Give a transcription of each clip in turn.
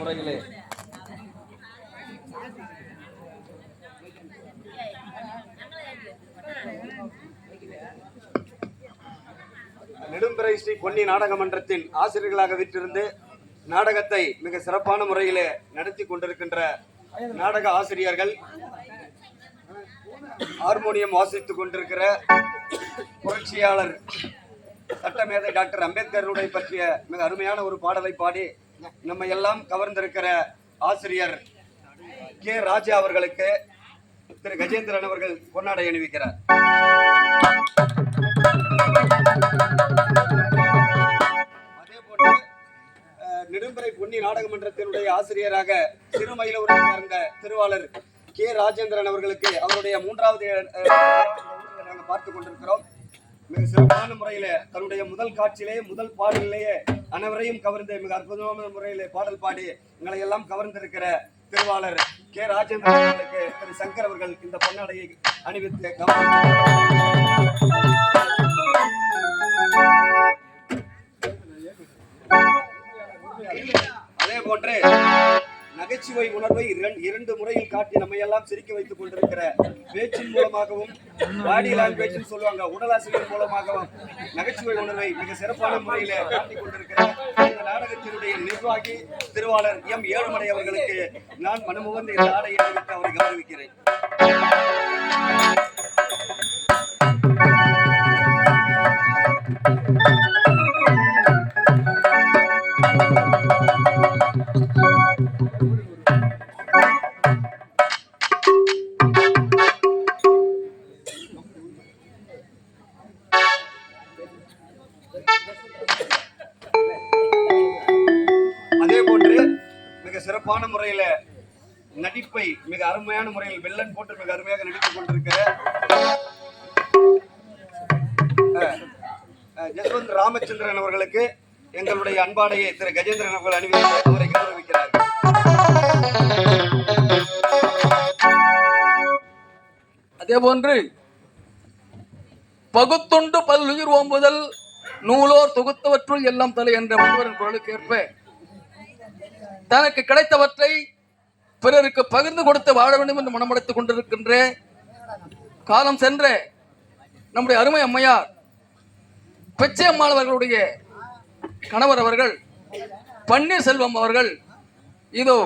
முறையிலே நெடும்பிறை ஸ்ரீ பொன்னி நாடக மன்றத்தின் ஆசிரியர்களாக விற்றிருந்து நாடகத்தை மிக சிறப்பான முறையிலே நடத்தி கொண்டிருக்கின்ற நாடக ஆசிரியர்கள் ஹார்மோனியம் வாசித்துக் கொண்டிருக்கிற புரட்சியாளர் சட்டமேதை டாக்டர் அம்பேத்கருடைய பற்றிய மிக அருமையான ஒரு பாடலை பாடி நம்ம எல்லாம் கவர்ந்திருக்கிற ஆசிரியர் கே ராஜா அவர்களுக்கு திரு கஜேந்திரன் அவர்கள் பொன்னாடை அணிவிக்கிறார். அதே போன்று அஹ், நெடும்பறை பொன்னி நாடகமன்றத்தினுடைய ஆசிரியராக திருமயிலூரை சேர்ந்த திருவாளர் கே ராஜேந்திரன் அவர்களுக்கு அவருடைய மூன்றாவது நாங்கள் பார்த்து கொண்டிருக்கிறோம். மிக சிறப்பான முறையில தன்னுடைய முதல் காட்சியிலே முதல் பாடலிலேயே அனைவரையும் கவர்ந்து மிக அற்புதமான முறையிலே பாடல் பாடி எங்களை எல்லாம் கவர்ந்திருக்கிற திருவாளர் கே. ராஜேந்திரன் அவர்களுக்கு திரு. சங்கர் அவர்கள் இந்த பொன்னாடையை அணிவித்து அதே போன்று நகைச்சுவை உணர்வை இரண்டு இரண்டு முறையில் காட்டி நம்ம எல்லாம் சிரிக்க வைத்துக் கொண்டிருக்கிற பேச்சின் மூலமாகவும் பாடி லாங்குவேஜ் சொல்லுவாங்க உடலாசிரியர் மூலமாகவும் நகைச்சுவை உணர்வை மிக சிறப்பான முறையில காட்டிக் கொண்டிருக்கிற இந்த நாடகத்தினுடைய நிர்வாகி திருவாளர் எம். ஏழுமலை அவர்களுக்கு நான் மனமுகந்த இந்த ஆடையை அணிவித்து அவரை கௌரவிக்கிறேன். சிறப்பான முறையில நடிப்பை மிக அருமையான முறையில் வெள்ளன் போட்டு மிக அருமையாக நடித்துக் கொண்டிருக்கிற ஜஸ்வந்த் ராமச்சந்திரன் அவர்களுக்கு எங்களுடைய அன்பாடையை திரு கஜேந்திரன் அவர்கள் அணிவித்து அவரை அதே போன்று பகுத்துண்டு பல்லுயிர் ஓம்புதல் நூலோர் தொகுத்தவற்றுள் எல்லாம் தலை என்ற முனிவரின் குரலுக்கு ஏற்ப தனக்கு கிடைத்தவற்றை பிறருக்கு பகிர்ந்து கொடுத்து வாழ வேண்டும் என்று மனமடைத்துக் கொண்டிருக்கின்ற காலம் சென்ற நம்முடைய அருமை அம்மையார் பிச்சையம்மாள் அவர்களுடைய கணவர் அவர்கள் பன்னீர்செல்வம் அவர்கள் இதோ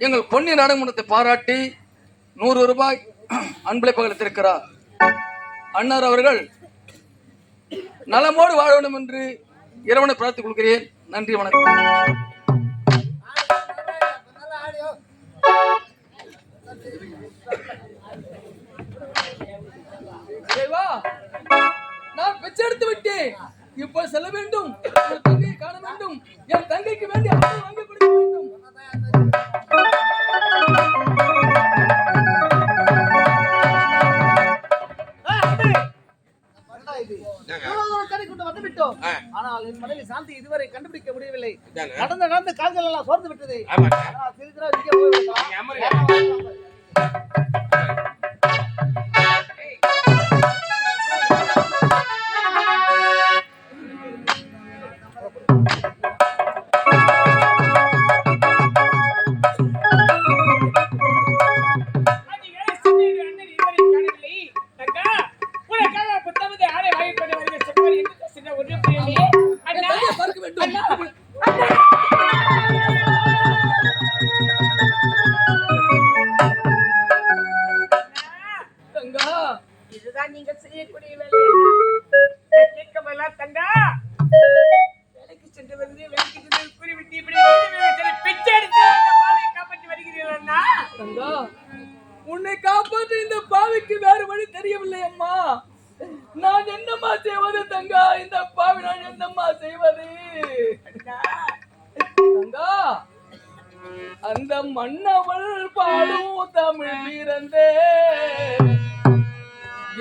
எங்கள் பொன்னி நாடகமன்றத்தை பாராட்டி நூறு ரூபாய் அன்பளை பகிர்ந்திருக்கிறார் அன்னார் அவர்கள் நலமோடு வாழ வேண்டும் என்று இறைவனை பிரார்த்திக் கொள்கிறேன். நன்றி வணக்கம். நான் பிச்சை எடுத்து விட்டேன். இப்போ செல்ல வேண்டும் என் தங்கையை காண வேண்டும். என் தங்கைக்கு வேண்டிய வாங்கி கொடுக்க வேண்டும். வந்துவிட்டோம் ஆனால் என் மனைவி சாந்தி இதுவரை கண்டுபிடிக்க முடியவில்லை. நடந்த நடந்த கால்கள் எல்லாம் சோர்ந்து விட்டது. அதனால் சிறிது நேரம் இங்கே போய் தமிழ் பிறந்தே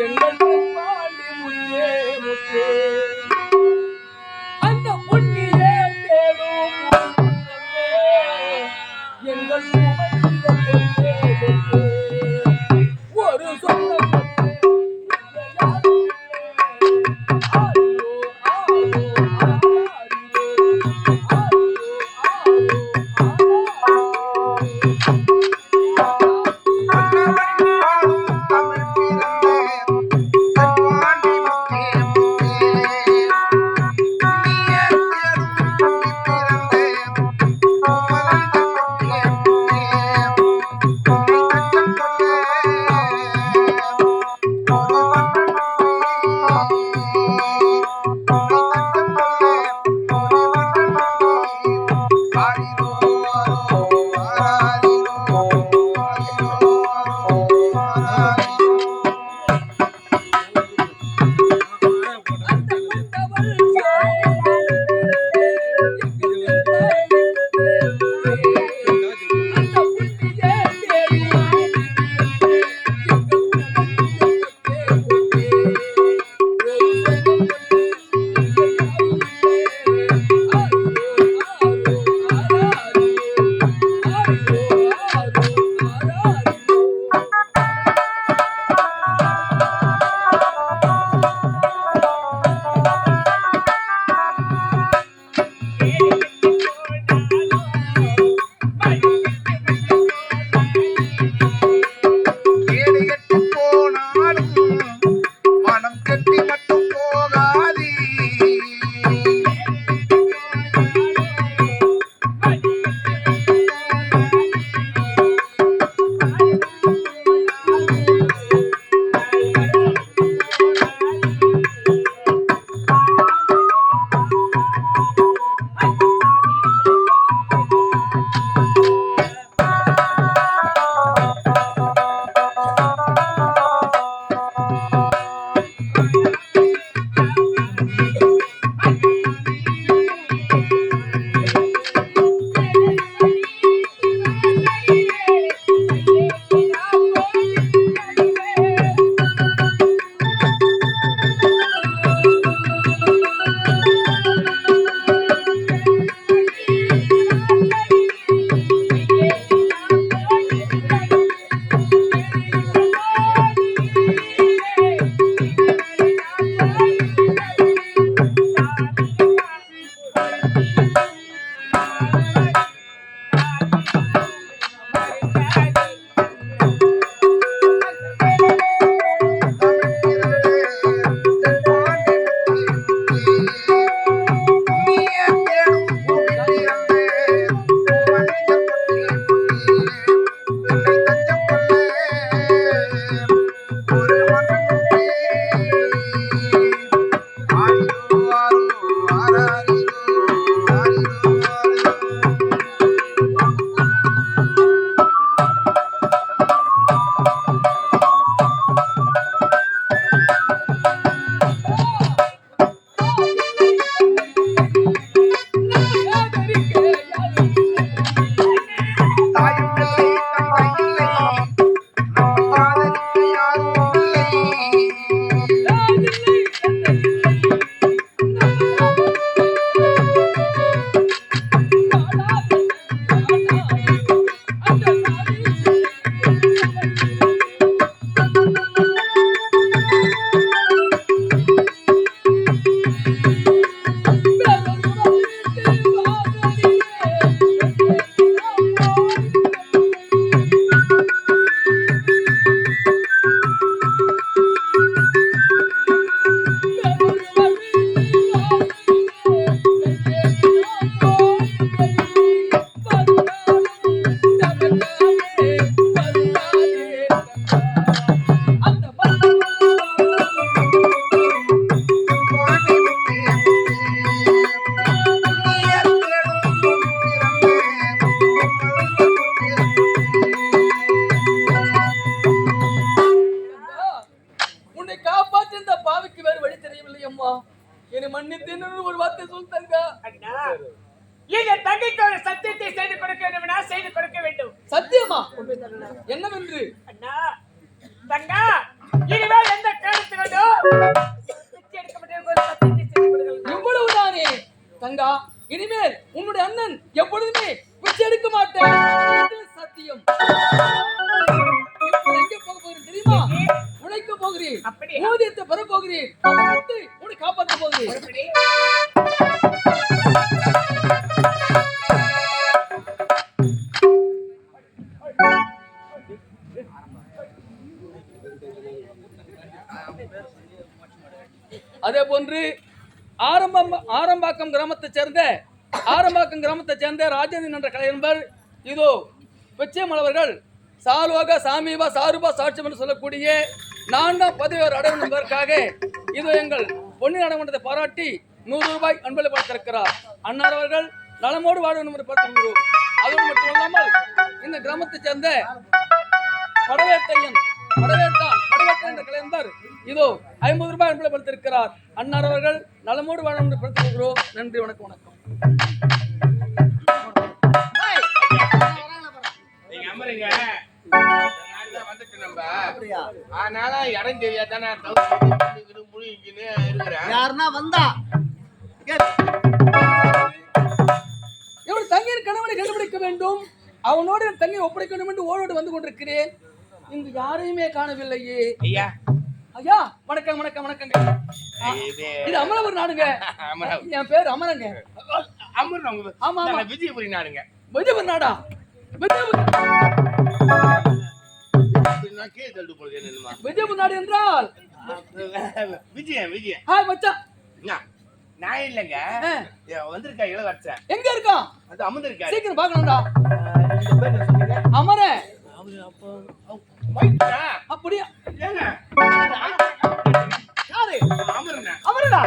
எங்கள் பாண்டி முன்னே முத்தே அதே போன்று ஆரம்பம் ஆரம்பாக்கம் கிராமத்தைச் சேர்ந்த ஆரம்பாக்கம் கிராமத்தைச் சேர்ந்த ராஜேந்திரன் என்ற கலைஞர் இதோ பிச்சைமன் அவர்கள் சால்வாக சாமீபா சாருபா சாட்சியம் என்று சொல்லக்கூடிய நான்காம் பதவியோர் அடைவன் என்பதற்காக இது எங்கள் பொன்னி நாடகமன்றத்தை பாராட்டி நூறு ரூபாய் அன்பளை பார்த்திருக்கிறார் அன்னார் அவர்கள் நலமோடு வாழ வேண்டும் என்று பார்த்துள்ளோம் அதோடு மட்டுமல்லாமல் இந்த கிராமத்தைச் சேர்ந்த படவேட்டையன் என்ற இதோ ஐம்பது ரூபாய் அன்பளை படுத்திருக்கிறார். அன்னார் அவர்கள் நலமோடு வாழ என்று படுத்திருக்கிறோம் நன்றி வணக்கம் வணக்கம். அதனால இடம் யாருன்னா வந்தா. இவன் தங்கையின் கணவனை கண்டுபிடிக்க வேண்டும்? அவனோடு தங்கை ஒப்படைக்க வேண்டும் என்று ஓடோடு வந்து கொண்டிருக்கிறேன். இங்கு யாரையுமே காணவில்லையே. ஐயா. ஐயா வணக்கம் வணக்கம் வணக்கங்க. இது அமலவர் நாடுங்க. என் பேர் அமரங்க அமரம் உங்க ஆமா, ஆமா. விஜயபுரி நாடுங்க. விஜயபுர் நாடா? விஜயபுர் நாடு என்றால்? விஜயன் விஜயன். ஹாய் மச்சான். என்ன? நான் இல்லைங்க. வந்திருக்கா இளவரசன் எங்க இருக்கான் அது அமர்ந்திருக்காரு. சீக்கிரம் பார்க்கணும்டா. இந்த பேர் என்ன சொன்னீங்க? அமரன். அப்படியா? ஏங்க? யாரு? அமரண்ணா அவருடா?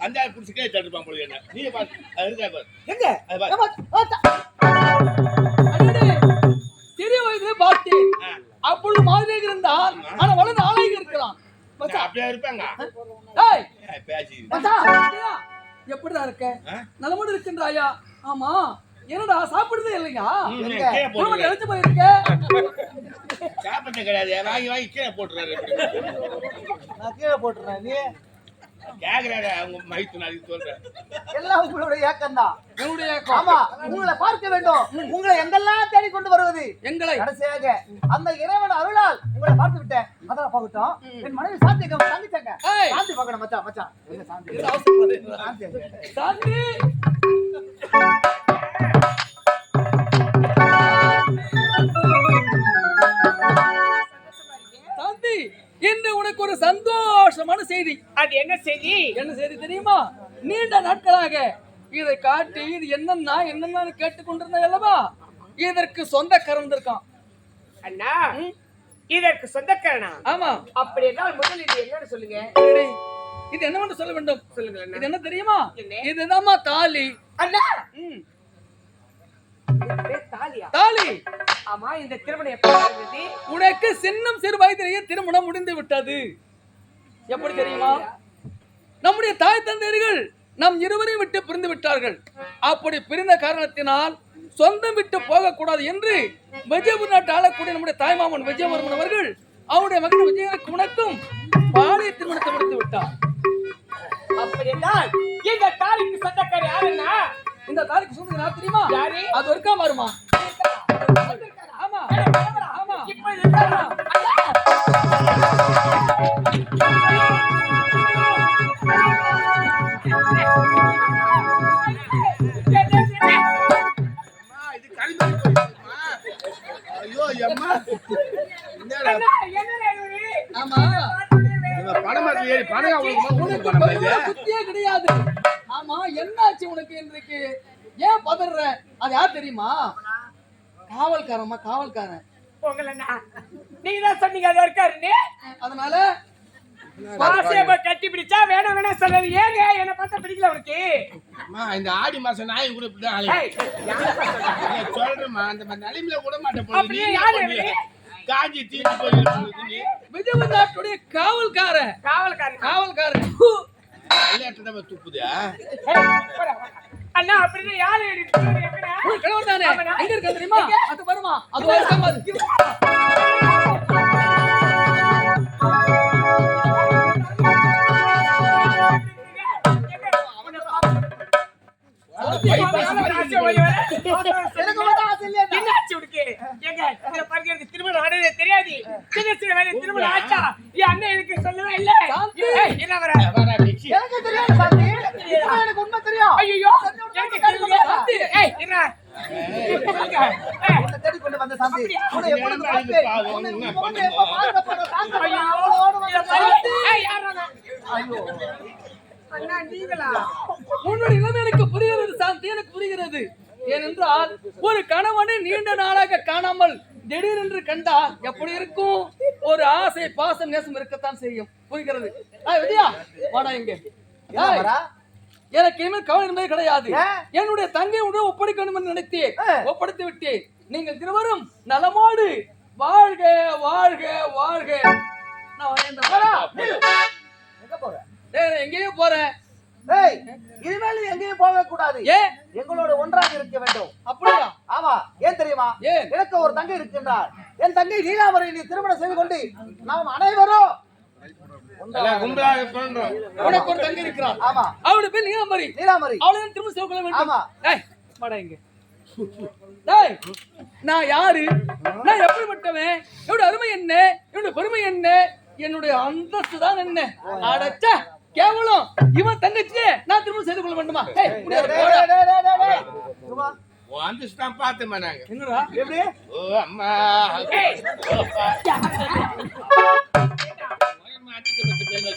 அந்த புடிச்சுக்கே தடுப்பான் போல என்ன நீங்க பாத்து அது இருக்கா பாரு எங்க? அது பாரு. ஏம்மா, ஆத்தா. அடடே, சிறிய வயதிலே பார்த்தேன் ஆ. அப்பொழுது மாதிரியாக இருந்தான் ஆனா வளர்ந்து ஆளாகி இருக்கிறான். நான் அப்படியே இருப்பாங்க? எப்படிடா இருக்க? நலமோடு இருக்கின்றாயா? ஆமா. என்னடா சாப்பிடுறதே இல்லையா? இழைச்சு போயிருக்க. சாப்பிட்ட கிடையாது. வாங்கி வாங்கி கீழே போட்டுறாரு. நான் கீழே போட்டுறேன் நீ? கேக்குறாரு அவங்க மைத்து நான் இதுக்கு சொல்றேன். எல்லாம் உங்களுடைய ஏக்கம் தான் என்னுடைய ஆமா உங்களை பார்க்க வேண்டும். உங்களை எங்கெல்லாம் தேடி கொண்டு வருவது? எங்களை. கடைசியாக அந்த இறைவன் அருளால் உங்களை பார்த்து விட்டேன். பார்க்கட்டும் என் மனைவி சாந்தி தங்கிச்சாங்க. சாந்தி பார்க்கணும் மச்சான் மச்சான். சாந்தி? சாந்தி. சாந்தி. இன்று உனக்கு ஒரு சந்தோஷமான செய்தி. அது என்ன செய்தி? என்ன செய்தி தெரியுமா? நீண்ட நாட்களாக இதை காட்டி இது என்னன்னா என்னன்னு கேட்டுக்கொண்டிருந்த அல்லவா? இதற்கு சொந்த கறந்திருக்கான் அண்ணா இதற்கு சொந்தக்காரனா? ஆமா. அப்படி என்றால் முதல் இது என்னன்னு சொல்லுங்க. இது என்னவென்று சொல்ல வேண்டும்? சொல்லுங்க. இது என்ன தெரியுமா? என்ன? இதுதாம்மா தாலி? அண்ணா! தாலியா? தாலி! ஆமா இந்த திருமணம் எப்படி நடந்தது? உனக்கு சின்னம் சிறு வயதிலேயே திருமணம் முடிந்து விட்டது. எப்படி தெரியுமா? நம்முடைய தாய் தந்தையர்கள் நம் இருவரையும் விட்டு பிரிந்து விட்டார்கள். அப்படி பிரிந்த காரணத்தினால் சொந்தம் விட்டு போகக்கூடாது என்று விஜயபுரி நாட்டு ஆளக்கூடிய நம்முடைய தாய்மாமன் விஜயவர்மன் அவர்கள் அவருடைய மகன் விஜயகுணக்கும் பாலிய திருமணத்தை முடித்து விட்டார். அப்படி என்றால் இந்த தாலிக்கு சொந்தக்காரர் யாருன்னா இந்த தாலிக்கு சொந்தம் யார் தெரியுமா? யாரு? அது ஒருக்கா வருமா இந்த ஆடி மாசம் நாய் கூட இப்படிதான் அலையும். சொல்றேம்மா அந்த நிலைமையில விட மாட்டேன் காஞ்சி தீட்டு போய் விஜய் நாட்டுடைய காவல்கார காவல்கார காவல்கார விளையாட்டு துப்புது அண்ணா அப்படின்னு யாரு கிழவர் தானே? எங்க இருக்க தெரியுமா? அது வருமா? அது வருமா? தெரியாது. திருமணம் ஆச்சா? என் அண்ணன் எனக்கு சொல்லவே இல்ல. என்ன வர? எனக்கு தெரியாது உன்னுடைய நிலைமை எனக்கு புரிகிறது சாந்தி எனக்கு புரிகிறது. ஏனென்றால் ஒரு கணவனை நீண்ட நாளாக காணாமல் திடீரென்று கண்டால் எப்படி இருக்கும்? ஒரு ஆசை பாசம் நேசம் இருக்கத்தான் செய்யும். புரிகிறது? விஜயா வாடா இங்க? எனக்கு இனிமேல் கவலை என்பது கிடையாது? என்னுடைய தங்கை உடன் ஒப்படைக்கணும் என்று நினைத்தேன். ஒப்படைத்து விட்டேன். நீங்கள் இருவரும் நலமோடு வாழ்க வாழ்க வாழ்க. நான் வரேன். இந்த வரா, வரா. நில்லு. எங்க போற? டேய், எங்கேயோ போறேன். ஏய் இனிமேல் நீ எங்கேயும் போக கூடாது. ஏன் எங்களோட ஒன்றாக இருக்க வேண்டும். அப்படியா? ஆமா ஏன் தெரியுமா? எனக்கு ஒரு தங்கை இருக்கின்றார். என் தங்கை நீலாவரை நீ திருமணம் செய்து கொண்டு நாம் அனைவரும் எல்லாம் கும்பலாக தோன்றும் உனக்கு ஒரு தங்கை இருக்கிறாள். ஆமா. அவளுடைய பேர் நீலாம்பரி. நீலாமரி அவளை திரும்ப செய்து கொள்ள வேண்டும். ஆமா. இங்க. டேய் நான் யாரு? நான் எப்படிப்பட்டவன்? என்னோட அருமை என்ன? என்னோட பெருமை என்ன? என்னுடைய அந்தஸ்து தான் என்ன? அடச்ச. கேவலம். இவன் தங்கச்சியே நான் திரும்ப செய்து கொள்ள வேண்டுமா? வந்துச்சுதான் பார்த்தோமா நாங்க. என்னடா? எப்படி? ஓ அம்மா.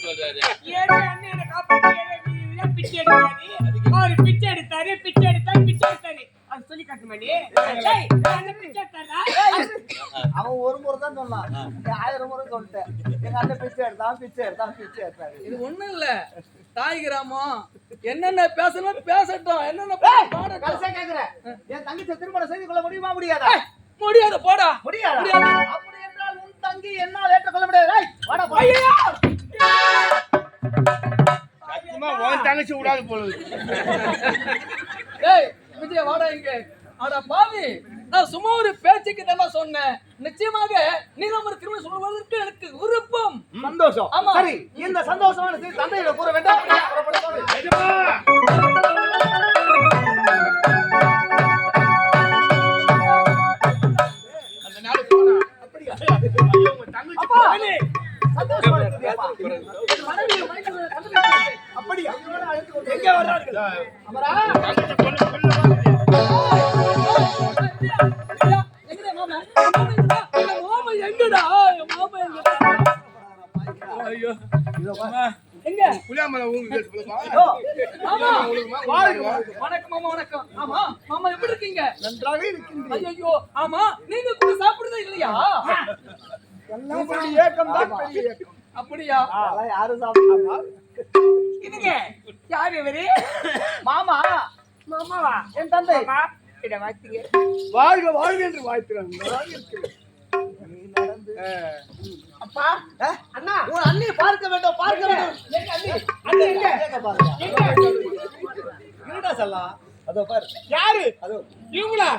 சொல்றாரு பிச்சை எடுத்தாரு பிச்சை எடுத்தாரு பிச்சை எடுத்தாரு. ஏய்? அவன் ஒரு முறை தான் சொன்னான். ஆயிரம் முறை சொல்லிட்டேன். எங்க அண்ணன் பிச்சை எடுத்தான் பிச்சை எடுத்தான் பிச்சை எடுத்தாரு இது ஒண்ணும் இல்ல. தாய் கிராமம். என்னென்ன பேசணும் பேசட்டும். என்னென்ன ஏய், கடைசியா கேக்குறேன். என் தங்கச்சி திருமணம் செய்து கொள்ள முடியுமா முடியாதா? ஏய், முடியாது போடா. முடியாதா. அப்படி என்றால் உன் தங்கி என்னால் ஏற்றுக்கொள்ள முடியாது. ஏய், வாடா போ. சத்தியமா உன் தங்கச்சி விடாது போலுது. டேய் விஜய வாடா இங்க. அட பாவி நான் சும்மா ஒரு பேச்சுக்கு தான் சொன்னேன். நிச்சயமாக நீலமர திருமணம் சொல்வதற்கு எனக்கு விருப்பம். சந்தோஷம். ஆமா. சரி இந்த சந்தோஷமான செய்தி யாரும் சாப்பிடாமா இதுங்க யார் இவரு? மாமா. மாமாவா? என் தந்தை. இட வாய்த்துங்க வாழ்க வாழ்க என்று வாழ்த்துறாங்க அப்பா அண்ணா. ஒரு அண்ணியை பார்க்க வேண்டும் பார்க்க வேண்டும். அண்ணி? எங்க? என்னடா சொல்லலாம் அதோ பாரு. யாரு? அதோ. இவங்களா?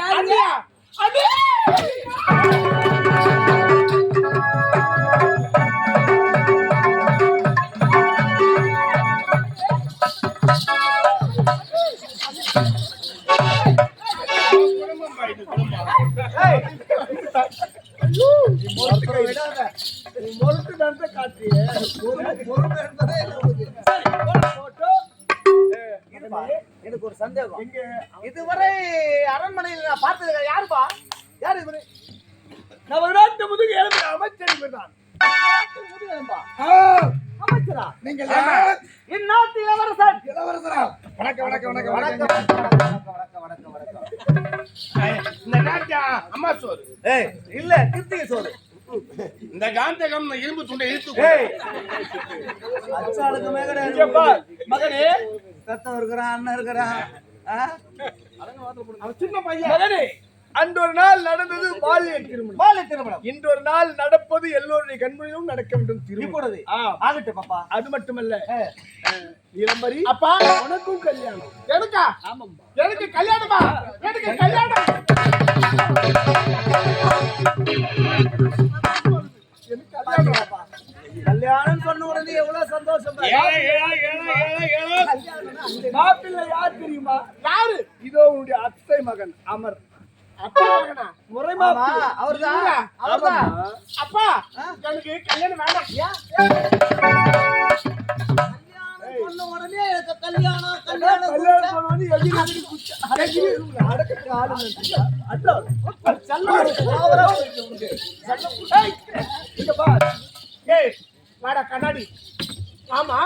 யாரு அண்ணா. அண்ணா! இந்த நாட்டு அம்மா சோறு ஏய் இல்ல கிருத்திகை சோறு இந்த காந்தகம் இரும்பு துண்டை இழுத்து ஏய் அச்சாளுக்கு மேகடை மகனே ரத்தம் இருக்கிறான் அண்ணன் இருக்கிறான் ஆ? சின்ன பையன் மகனே அன்றொரு நாள் நடந்தது பாலியல் திருமணம். பாலிய திருமணம். இன்றொரு நாள் நடப்பது எல்லோருடைய கண்மொழியும் நடக்க வேண்டும் திருமணம். ஆகட்டும் அப்பா. அது மட்டுமல்ல. இளம்பரி அப்பா. உனக்கும் கல்யாணம். எனக்கா? எனக்கு கல்யாணமா? எனக்கு கல்யாணம். எனக்கு கல்யாணம் அப்பா. கல்யாணம் சொன்ன உடனே எவ்வளவு சந்தோஷம் மாப்பிள்ளை யார் தெரியுமா? யாரு? இதோ உன்னுடைய அத்தை மகன் அமர். அப்பா எனக்கு கல்யாணம் வேண்டாம். உடனே எனக்கு கல்யாணம் கல்யாணம் கல்யாணம் கண்ணாடி. ஆமா.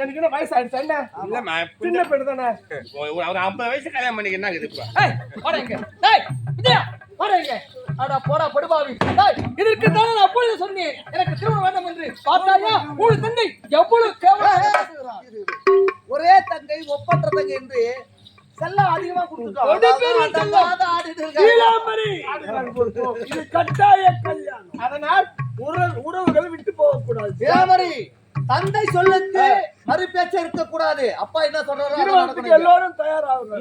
எனக்கு என்ன வயசு ஆயிடுச்சு என்ன? இல்லம்மா, சின்ன பெண்ணு தானே. ஒரு ஒரு ஐம்பது வயசு கல்யாணம் பண்ணிக்க என்ன விஜயா, வாடா இங்க. அடா, போடா, படுபாவி. டேய், இதற்கு தானே நான் அப்பொழுது சொன்னேன். எனக்கு திருமணம் வேண்டும் என்று. பார்த்தாயா? உன் தந்தை எவ்வளவு கேவலம் ஒரே தங்கை ஒப்பற்ற தங்கை என்று செல்லம் அதிகமா கொடுத்துட்டோம். இது கட்டாய கல்யாணம். அதனால் உறவு உறவுகளை விட்டு போக கூடாது தேவரி தந்தை சொல்லுக்கு மறு பேச்ச இருக்க கூடாது அப்பா என்ன சொல்றாரோ. எல்லாரும் தயாராகுங்க.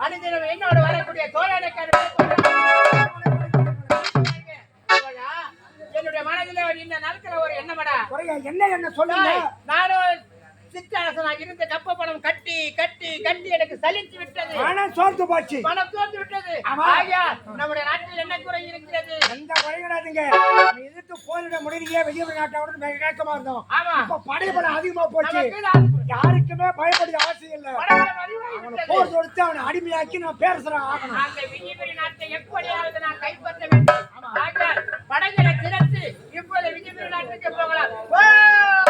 அனுதினம் என்னோடு வரக்கூடிய தோழனுக்கு என்னுடைய மனதில் இந்த நாட்கள் ஒரு எண்ணமடா என்ன என்ன சொல்லுங்க? நானும் சிற்றரசனாக இருந்த கப்ப பணம் கட்டி கட்டி கட்டி எனக்கு சலித்து விட்டது. பணம் சோர்த்து போச்சு. பணம் தோன்று விட்டது. ஆகையால் நம்முடைய நாட்டில் என்ன குறை இருக்கிறது? எந்த குறைகிறாதுங்க நம்ம எதிர்த்து போரிட முடியலையே விஜய நாட்டோட கேட்கமா இருந்தோம். ஆமா. இப்ப படைபலம் அதிகமா போச்சு. யாருக்குமே பயப்பட அவசியம் இல்ல. போர் தொடுத்து அவனை அடிமையாக்கி நான் பேசுறேன் ஆகணும் அந்த விஜயபுரி நாட்டை எப்படியாவது நான் கைப்பற்ற வேண்டும். படைகளை திரட்டு இப்போது விஜயபுரி நாட்டுக்கு போகலாம்.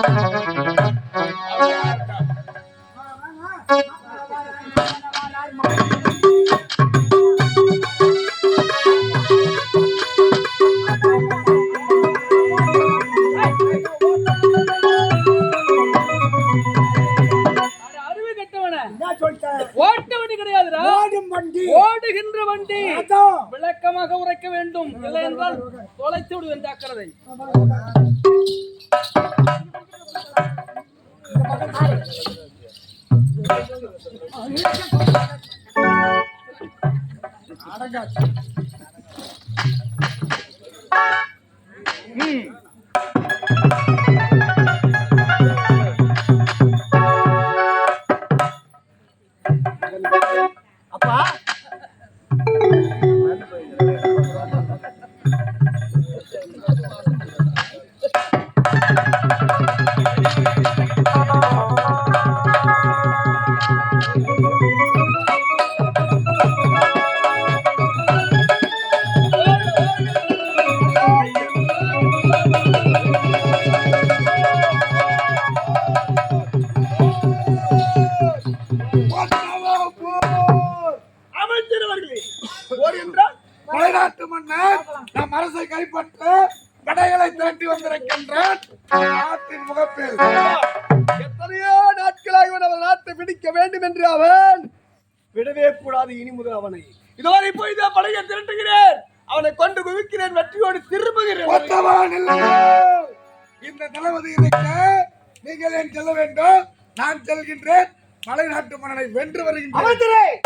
மன்னனை வென்று வருகின்றேன்.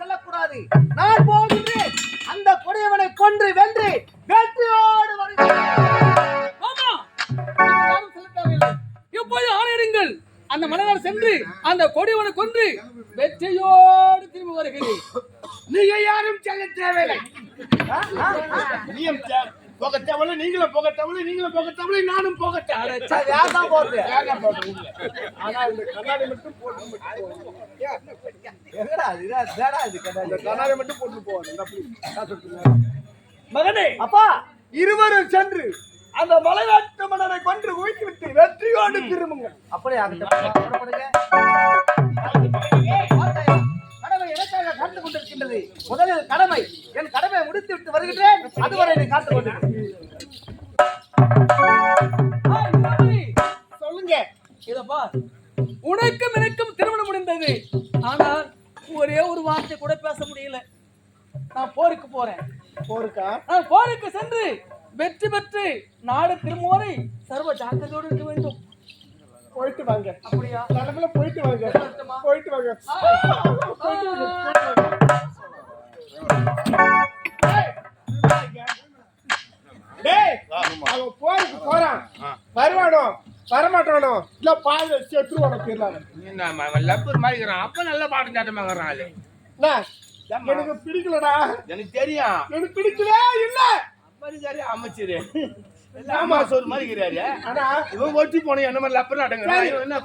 செல்லக்கூடாது. நான் போகின்றேன். அந்த கொடியவனை கொன்று வென்று வெற்றியோடு. இப்போது ஆணையிடுங்கள். அந்த மலைநாடு சென்று அந்த கொடியவனை கொன்று வெற்றியோடு திரும்பி வருகிறேன். நீங்க யாரும் செல்ல தேவையில்லை. நீயும் சே- போக தேவையில்ல நீங்களும் போக தேவையில்ல நீங்களும் போக தேவையில்ல நானும் போக தேவையில்ல சரி, யார்தான் போறது வேண்டாம் போக உள்ள. ஆனா இந்த கண்ணாடி மட்டும் போட்டு எங்கடா இது? இதா- இதாடா இது கண்ணாடி? கண்ணாடி மட்டும் போட்டு போவாங்க மகனே! அப்பா! இருவரும் சென்று அந்த மலைநாட்டு மன்னரை கொன்று குவித்து விட்டு வெற்றியோடு திரும்புங்கள். அப்படியே? புறப்படுங்க கடமை எனக்காக காத்துக் கொண்டிருக்கின்றது. முதலில் கடமை. என் கடமை முடித்து விட்டு வருகின்றேன். அதுவரை நீ காத்துக் கொண்டு சொல்லுங்க. இத பார். உனக்கும் எனக்கும் திருமணம் முடிந்தது. ஆனால் ஒரே ஒரு வார்த்தை கூட பேச முடியல. நான் போருக்கு போறேன். போருக்கா? போருக்கு சென்று வெற்றி பெற்று நாடு திரும்பும் வரை சர்வ ஜாக்கிரதையோடு இருக்க வேண்டும். போயிட்டு வாங்க. அப்படியா? கடமையில போயிட்டு வாங்க? போயிட்டு வாங்க. டேய் அவன் போருக்கு போறான். வருவானோ? வரமாட்டானோ? இல்ல பாய செத்துருவானோ தெரியல. லப்பர் மாதிரி இருக்கிறான். அப்ப நல்ல பாடம் சாட்டமா இருக்கிறான் ஆளு எனக்கு பிடிக்கலடா. எனக்கு தெரியும். எனக்கு பிடிக்கவே இல்ல. சரியா அமைச்சிரு. ஆமா சொல் மாதிரி இருக்கிறாரு ஆனா இவன் போன என்ன மாதிரி லப்பர் இவன் என்ன